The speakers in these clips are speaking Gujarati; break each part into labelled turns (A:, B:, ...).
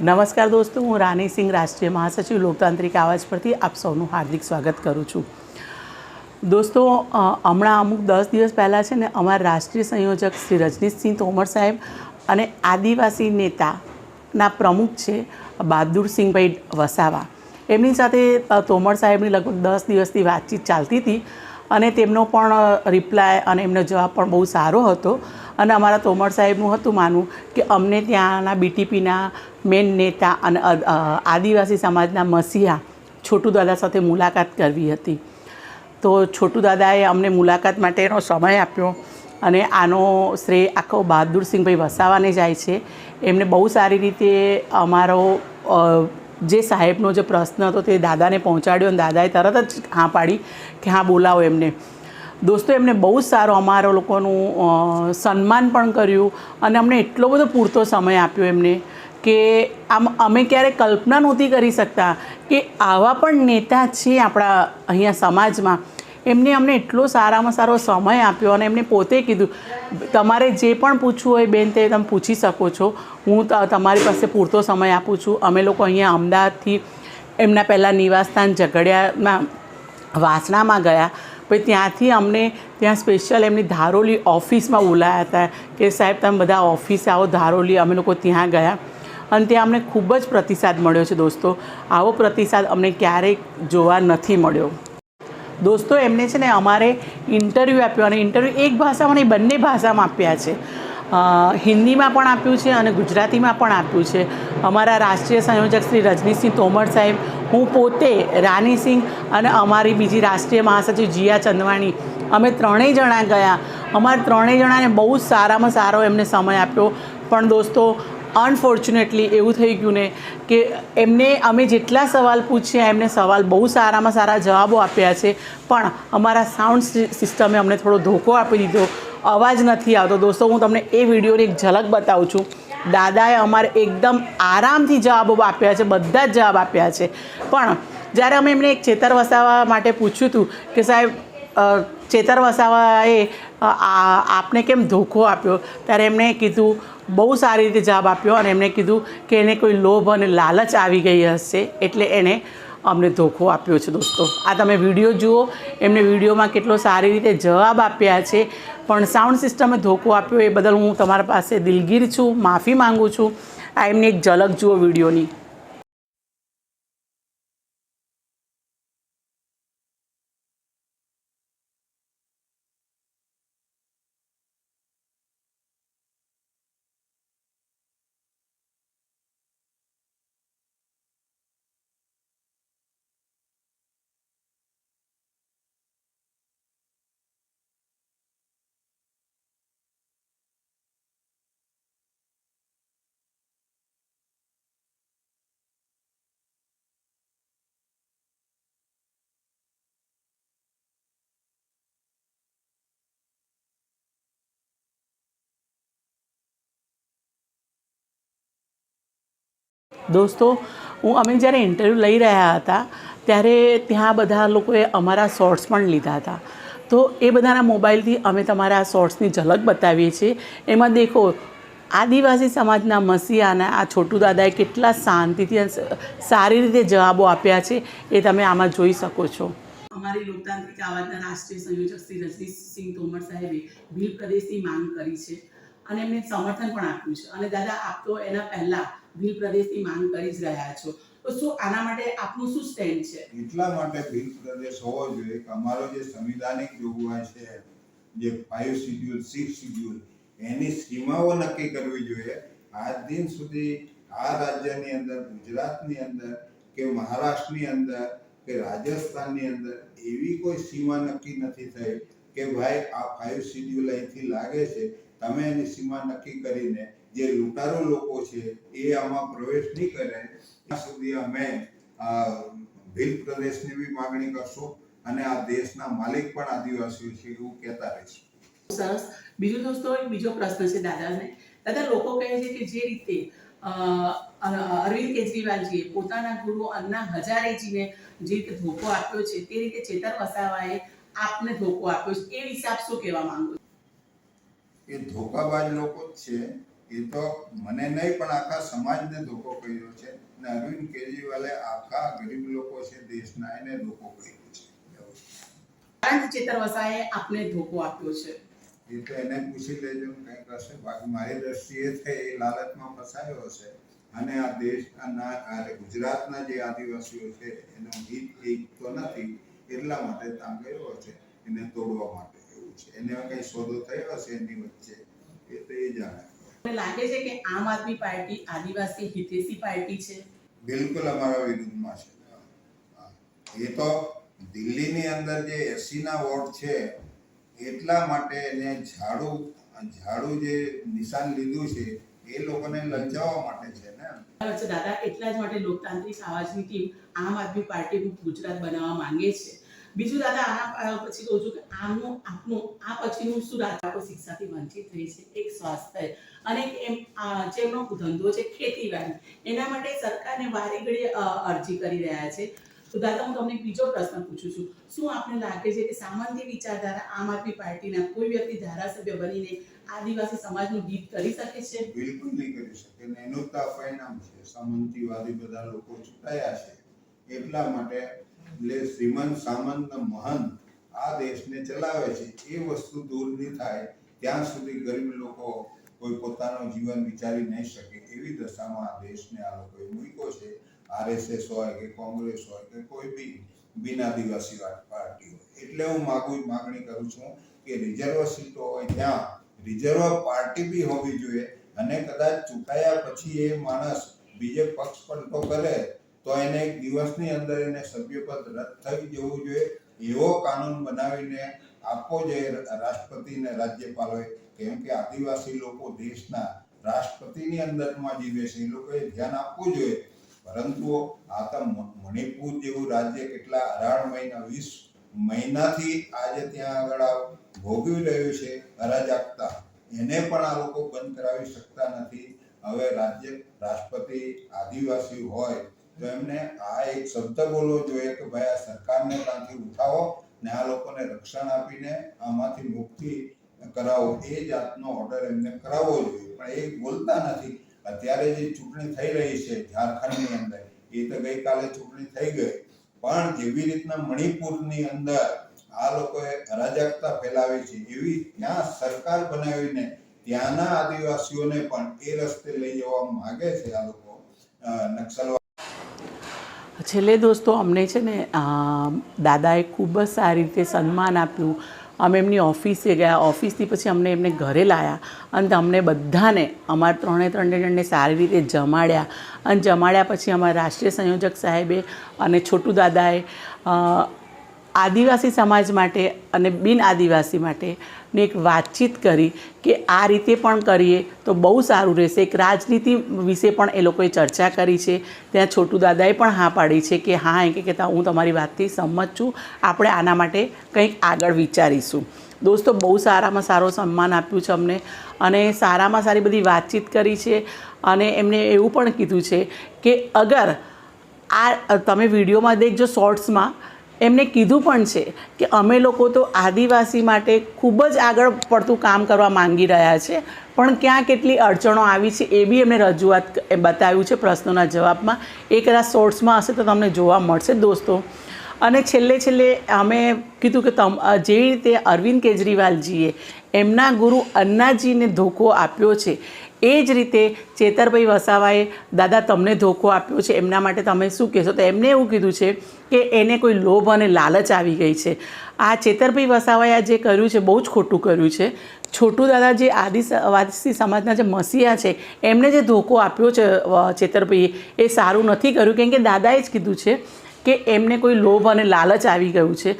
A: નમસ્કાર દોસ્તો, હું રાની સિંહ, રાષ્ટ્રીય મહાસચિવ લોકતાંત્રિક આવાજ પરથી આપ સૌનું હાર્દિક સ્વાગત કરું છું. દોસ્તો હમણાં અમુક દસ દિવસ પહેલાં છે ને, અમારા રાષ્ટ્રીય સંયોજક શ્રી રજનીશસિંહ તોમર સાહેબ અને આદિવાસી નેતાના પ્રમુખ છે બહાદુરસિંહભાઈ વસાવા. એમની સાથે તોમર સાહેબની લગભગ દસ દિવસથી વાતચીત ચાલતી હતી અને તેમનો પણ રિપ્લાય અને એમનો જવાબ પણ બહુ સારો હતો. અને અમારા તોમર સાહેબનું હતું માનવું કે અમને ત્યાંના બીટીપીના મેન નેતા અને આદિવાસી સમાજના મસીહા છોટુ દાદા સાથે મુલાકાત કરવી હતી. તો છોટુ દાદાએ અમને મુલાકાત માટેનો સમય આપ્યો અને આનો શ્રેય આખો બહાદુરસિંહભાઈ વસાવાને જાય છે. એમને બહુ સારી રીતે અમારો જે સાહેબનો જે પ્રશ્ન હતો તે દાદાને પહોંચાડ્યો અને દાદાએ તરત જ હા પાડી કે હા બોલાવો એમને. દોસ્તો, એમને બહુ જ સારો અમારા લોકોનું સન્માન પણ કર્યું અને અમને એટલો બધો પૂરતો સમય આપ્યો એમને. કે આમ અમે ક્યારેય કલ્પના નહોતી કરી શકતા કે આવા પણ નેતા છે આપણા અહીંયા સમાજમાં. એમને અમને એટલો સારામાં સારો સમય આપ્યો અને એમને પોતે કીધું, તમારે જે પણ પૂછવું હોય બેન તે તમે પૂછી શકો છો. હું તમારી પાસે પૂરતો સમય આપું છું. અમે લોકો અહીંયા અમદાવાદથી એમના પહેલાં નિવાસસ્થાન ઝઘડિયામાં, વાસણામાં ગયા. પછી ત્યાંથી અમને ત્યાં સ્પેશિયલ એમની ધારોલી ઓફિસમાં બોલાયા હતા કે સાહેબ તમે બધા ઓફિસે આવો, ધારોલી અમે લોકો ત્યાં ગયા. અને ત્યાં અમને ખૂબ જ પ્રતિસાદ મળ્યો છે દોસ્તો. આવો પ્રતિસાદ અમને ક્યારેય જોવા નથી મળ્યો. દોસ્તો, એમને છે ને અમારે ઇન્ટરવ્યૂ આપ્યો અને ઇન્ટરવ્યૂ એક ભાષામાં નહીં, બંને ભાષામાં આપ્યા છે. હિન્દીમાં પણ આપ્યું છે અને ગુજરાતીમાં પણ આપ્યું છે. અમારા રાષ્ટ્રીય સંયોજક શ્રી રજનીશસિંહ તોમર સાહેબ, હું પોતે રાનીસિંહ અને અમારી બીજી રાષ્ટ્રીય મહાસચિવ જીયા ચંદવાણી. અમે ત્રણેય જણા ગયા. અમારા ત્રણેય જણાને બહુ જ સારામાં સારો એમને સમય આપ્યો. પણ દોસ્તો અનફોર્ચ્યુનેટલી એવું થઈ ગયું ને કે એમને અમે જેટલા સવાલ પૂછ્યા એમને સવાલ બહુ સારામાં સારા જવાબો આપ્યા છે. પણ અમારા સાઉન્ડ સિસ્ટમે અમને થોડો ધોકો આપી દીધો. અવાજ નથી આવતો. દોસ્તો, હું તમને એ વિડીયોની એક ઝલક બતાવું છું. દાદાએ અમારે એકદમ આરામથી જવાબો આપ્યા છે, બધા જ જવાબ આપ્યા છે. પણ જ્યારે અમે એમને એક ચેતર વસાવવા માટે પૂછ્યું હતું કે સાહેબ ચેતર વસાવાએ આપને કેમ ધોખો આપ્યો? ત્યારે એમણે કીધું, બહુ સારી રીતે જવાબ આપ્યો. અને એમણે કીધું કે એને કોઈ લોભ અને લાલચ આવી ગઈ હશે, એટલે એણે અમને ધોખો આપ્યો છે દોસ્તો. આ તમે વીડિયો જુઓ, એમને વિડીયોમાં કેટલો સારી રીતે જવાબ આપ્યા છે. પણ સાઉન્ડ સિસ્ટમે ધોખો આપ્યો એ બદલ હું તમારા પાસે દિલગીર છું, માફી માંગુ છું. આ એમની એક ઝલક જુઓ વિડીયોની. દોસ્તો, હું અમે જ્યારે ઇન્ટરવ્યૂ લઈ રહ્યા હતા, ત્યારે ત્યાં બધા લોકોએ અમારા શોર્ટ્સ પણ લીધા હતા. તો એ બધાના મોબાઈલથી અમે તમારા શોર્ટ્સની ઝલક બતાવીએ છીએ. એમાં દેખો, આદિવાસી સમાજના મસીહાના, આ છોટુ દાદાએ કેટલા શાંતિથી સારી રીતે જવાબો આપ્યા છે, એ તમે આમાં જોઈ શકો છો. અમારી લોકતાંત્રિક આવાજના રાષ્ટ્રીય સંયોજક શ્રી રજનીશસિંહ તોમર સાહેબે ભીલ પ્રદેશની માંગ કરી છે અને એમને સમર્થન પણ આપ્યું છે. અને દાદા, આપ એના પહેલા ભીલ પ્રદેશની માંગ કરી જ રહ્યા છો. તો શું આના માટે આપનું શું સ્ટેન્ડ છે?
B: એટલા માટે ભીલ પ્રદેશ હોવો જોઈએ કે અમારો જે સંવિધાનિક જોગવાઈ છે, જે ફાઇવ શિડ્યુલ સિક્સ શિડ્યુલ એની સીમાઓ નક્કી કરવી જોઈએ. આજ દિન સુધી આ રાજ્યની અંદર, ગુજરાતની અંદર કે મહારાષ્ટ્રની અંદર કે રાજસ્થાનની અંદર એવી કોઈ સીમા નક્કી નથી થઈ કે ભાઈ આ ફાઇવ શિડ્યુલ અહીંથી લાગે છે. તમે એની સીમા નક્કી કરીને જે લૂંટારો લોકો છે એ આમાં પ્રવેશ નહીં કરે. ત્યાં સુધી અમે ભીલ પ્રદેશની બી માગણી કરશું અને આ દેશના માલિક પણ આદિવાસીઓ છે એવું કહેતા રહીશું
A: સરસ. બીજો દોસ્તો એક બીજો પ્રશ્ન છે દાદાને. દાદા લોકો કહે છે કે જે રીતે અરવિંદ કેજરીવાલજીએ પોતાના ગુરુ અન્ના હજારેજીને જે રીતે ધોકો આપ્યો છે તે રીતે ચેતર વસાવાએ આપને ધોકો આપ્યો છે. એ વિશે આપ શું કહેવા માંગો?
B: એ ધોકાબાજ લોકો જ છે. એ તો મને નહીં પણ આખા સમાજને ધોકો કર્યો છે. અને અરવિંદ કેજરીવાલે આખા ગરીબ લોકો છે દેશના એને ધોકો કર્યો છે.
A: કારણ ચેતર વસાએ આપને ધોકો આપ્યો છે.
B: એ તો એને પૂછી લેજો કંઈક હશે. બાકી મારી દ્રષ્ટિએ થઈ એ લાલચમાં ફસાયો હશે. અને આ દેશના ગુજરાતના જે આદિવાસીઓ છે એનો હિત એક તો નથી એટલા માટે ત્યાં ગયો છે એને તોડવા માટે એવું છે. એને કંઈ સોદો થયો હશે એની વચ્ચે એ તો એ જાણે.
A: મને લાગે છે કે આમ આદમી પાર્ટી આદિવાસી હિતેશી પાર્ટી છે?
B: બિલકુલ અમારા વિરુદ્ધમાં છે. એ તો દિલ્હીની અંદર જે એસીના વોટ છે એટલા માટે એને ઝાડુ ઝાડુ જે નિશાન લીધું છે એ લોકોને લંચાવવા માટે છે ને
A: દાદા એટલા જ માટે લોકતાંત્રિક આવાજની ટીમ આમ આદમી પાર્ટી ગુજરાત બનાવવા માંગે છે. બીજું દાદા, આના પછી કહું છું કે આમનું, આપનું, આ પછીનું શું દાદા? શિક્ષાથી વંચિત રહે છે, એક સ્વાસ્થ્ય. અને એમ જેમનો ધંધો છે, ખેતીવાડી, એના માટે સરકારને વારે ઘડી અરજી કરી રહ્યા છે. તો દાદા, હું તમને બીજો પ્રશ્ન પૂછું છું. શું આપને લાગે છે કે સામાન્ય વિચારધારા આમ આદમી પાર્ટીના કોઈ વ્યક્તિ ધારાસભ્ય બનીને આદિવાસી સમાજનું હિત કરી શકે છે?
B: બિલકુલ નહીં કરી શકે. એનું તો પરિણામ છે. સામંતીવાદી બધા લોકો ચૂંટાયા છે. એટલા માટે એટલે શ્રીમંત, સામંત, મહંત આ દેશને ચલાવે છે, એ વસ્તુ દૂર નહીં થાય, ત્યાં સુધી ગરીબ લોકો કોઈ પોતાનું જીવન વિચારી નહીં શકે એવી દશામાં આ દેશને આ લોકોએ મૂક્યો છે. આરએસએસ હોય કે કોંગ્રેસ હોય કે કોઈ બી બિન આદિવાસી પાર્ટી હોય એટલે હું માગું, માગણી કરું છું કે રિઝર્વ સીટો હોય ત્યાં, રિઝર્વ પાર્ટી બી હોવી જોઈએ અને કદાચ ચૂંટાયા પછી એ માણસ બીજે પક્ષ પણ તો કરે તો એને એક દિવસની અંદર એને સભ્યપદ રદ થઈ જવું જોઈએ. એવો કાનૂન બનાવીને આપવો જોઈએ રાષ્ટ્રપતિને રાજ્યપાલોએ. કેમ કે આદિવાસી લોકો દેશના રાષ્ટ્રપતિની અંદરમાં જીવે છે. એ લોકોએ ધ્યાન આપવું જોઈએ. પરંતુ આ તો મણિપુર જેવું રાજ્ય કેટલા અઢાર મહિના, વીસ મહિનાથી આજે ત્યાં આગળ ભોગવી રહ્યું છે અરાજકતા. એને પણ આ લોકો બંધ કરાવી શકતા નથી. હવે રાજ્ય, રાષ્ટ્રપતિ આદિવાસી હોય તો એમને આ એક શબ્દ બોલવો જોઈએ કે ભાઈ આ સરકારને ત્યાંથી ઉઠાવો ને આ લોકોને રક્ષણ આપીને આમાંથી મુક્તિ કરાવો. એ જાતનો ઓર્ડર એમને કરાવવો જોઈએ. પણ એ બોલતા નથી. અત્યારે જે ચૂંટણી થઈ રહી છે ઝારખંડની અંદર, એ તો ગઈકાલે ચૂંટણી થઈ ગઈ. પણ જેવી રીતના મણિપુરની અંદર આ લોકોએ અરાજકતા ફેલાવી છે, એવી ત્યાં સરકાર બનાવીને ત્યાંના આદિવાસીઓને પણ એ રસ્તે લઈ જવા માંગે છે આ લોકો નક્સલવાદ
A: છેલ્લે દોસ્તો, અમને છે ને દાદાએ ખૂબ જ સારી રીતે સન્માન આપ્યું. અમે એમની ઓફિસે ગયા. ઓફિસથી પછી અમને એમને ઘરે લાવ્યા અને અમને બધાને, અમારા ત્રણે ત્રણે જણને સારી રીતે જમાડ્યા. અને જમાડ્યા પછી અમારા રાષ્ટ્રીય સંયોજક સાહેબે અને છોટુ દાદાએ આદિવાસી સમાજ માટે અને બિન આદિવાસી માટે ની એક વાતચીત કરી કે આ રીતે પણ કરીએ તો બહુ સારું રહેશે. એક રાજનીતિ વિશે પણ એ લોકોએ ચર્ચા કરી છે. ત્યાં છોટુ દાદાએ પણ હા પાડી છે કે હા એ કહેતા હું તમારી વાતથી સંમત છું. આપણે આના માટે કંઈક આગળ વિચારીશું. દોસ્તો, બહુ સારામાં સારો સન્માન આપ્યું છે અમને અને સારામાં સારી બધી વાતચીત કરી છે અને એમને એવું પણ કીધું છે કે અગર આ તમે વિડીયોમાં દેખજો શોર્ટ્સમાં એમને કીધું પણ છે કે અમે લોકો તો આદિવાસી માટે ખૂબ જ આગળ પડતું કામ કરવા માંગી રહ્યા છે, પણ ક્યાં કેટલી અડચણો આવી છે એ બી એમને રજૂઆત બતાવ્યું છે પ્રશ્નોના જવાબમાં. એ કદાચ શોર્ટ્સમાં હશે તો તમને જોવા મળશે દોસ્તો. અને છેલ્લે છેલ્લે અમે કીધું કે તમ જેવી રીતે અરવિંદ કેજરીવાલજીએ એમના ગુરુ અન્નાજીને ધોકો આપ્યો છે એ જ રીતે ચેતરભાઈ વસાવાએ, દાદા, તમને ધોકો આપ્યો છે, એમના માટે તમે શું કહેશો? તો એમને એવું કીધું છે કે એને કોઈ લોભ અને લાલચ આવી ગઈ છે. આ ચેતરભાઈ વસાવાએ જે કર્યું છે, બહુ જ ખોટું કર્યું છે. છોટુ દાદા જે આદિવાસી સમાજના જે મસીહા છે, એમને જે ધોકો આપ્યો છે ચેતરભાઈએ, એ સારું નથી કર્યું. કેમ કે દાદાએ જ કીધું છે કે એમને કોઈ લોભ અને લાલચ આવી ગયું છે.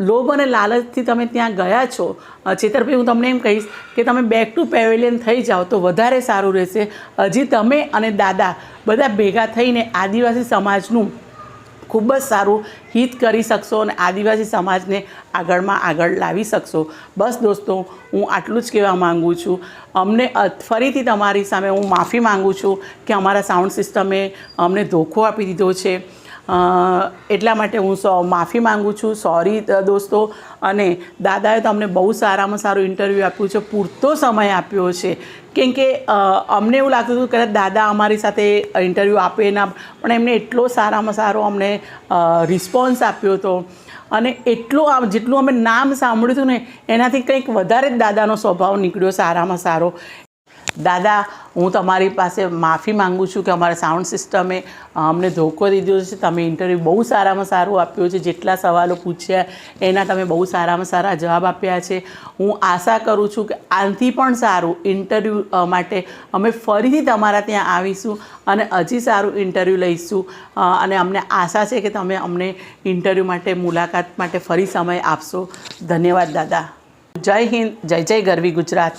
A: લોભ અને લાલચથી તમે ત્યાં ગયા છો. છેતરભાઈ, હું તમને એમ કહીશ કે તમે બેક ટુ પેવેલિયન થઈ જાઓ તો વધારે સારું રહેશે. હજી તમે અને દાદા બધા ભેગા થઈને આદિવાસી સમાજનું ખૂબ જ સારું હિત કરી શકશો અને આદિવાસી સમાજને આગળમાં આગળ લાવી શકશો. બસ દોસ્તો, હું આટલું જ કહેવા માગું છું. અમને ફરીથી તમારી સામે હું માફી માગું છું કે અમારા સાઉન્ડ સિસ્ટમે અમને ધોખો આપી દીધો છે. એટલા માટે હું સો, માફી માંગુ છું. સોરી દોસ્તો. અને દાદાએ તમને બહુ સારામાં સારું ઇન્ટરવ્યૂ આપ્યું છે. પૂરતો સમય આપ્યો છે. કેમ કે અમને એવું લાગતું હતું કે દાદા અમારી સાથે ઇન્ટરવ્યૂ આપે ના. પણ એમને એટલો સારામાં સારો અમને રિસ્પોન્સ આપ્યો હતો. અને એટલું આમ, જેટલું અમે નામ સાંભળ્યું હતું ને, એનાથી કંઈક વધારે જ દાદાનો સ્વભાવ નીકળ્યો સારામાં સારો. દાદા, હું તમારી પાસે માફી માંગુ છું કે અમારા સાઉન્ડ સિસ્ટમે અમને ધોકો દીધો છે. તમે ઇન્ટરવ્યૂ બહુ સારામાં સારું આપ્યું છે. જેટલા સવાલો પૂછ્યા એના તમે બહુ સારામાં સારા જવાબ આપ્યા છે. હું આશા કરું છું કે આનાથી પણ સારું ઇન્ટરવ્યૂ માટે અમે ફરીથી તમારા ત્યાં આવીશું અને હજી સારું ઇન્ટરવ્યૂ લઈશું. અને અમને આશા છે કે તમે અમને ઇન્ટરવ્યૂ માટે, મુલાકાત માટે ફરી સમય આપશો. ધન્યવાદ, દાદા. જય હિન્દ, જય જય ગરવી ગુજરાત.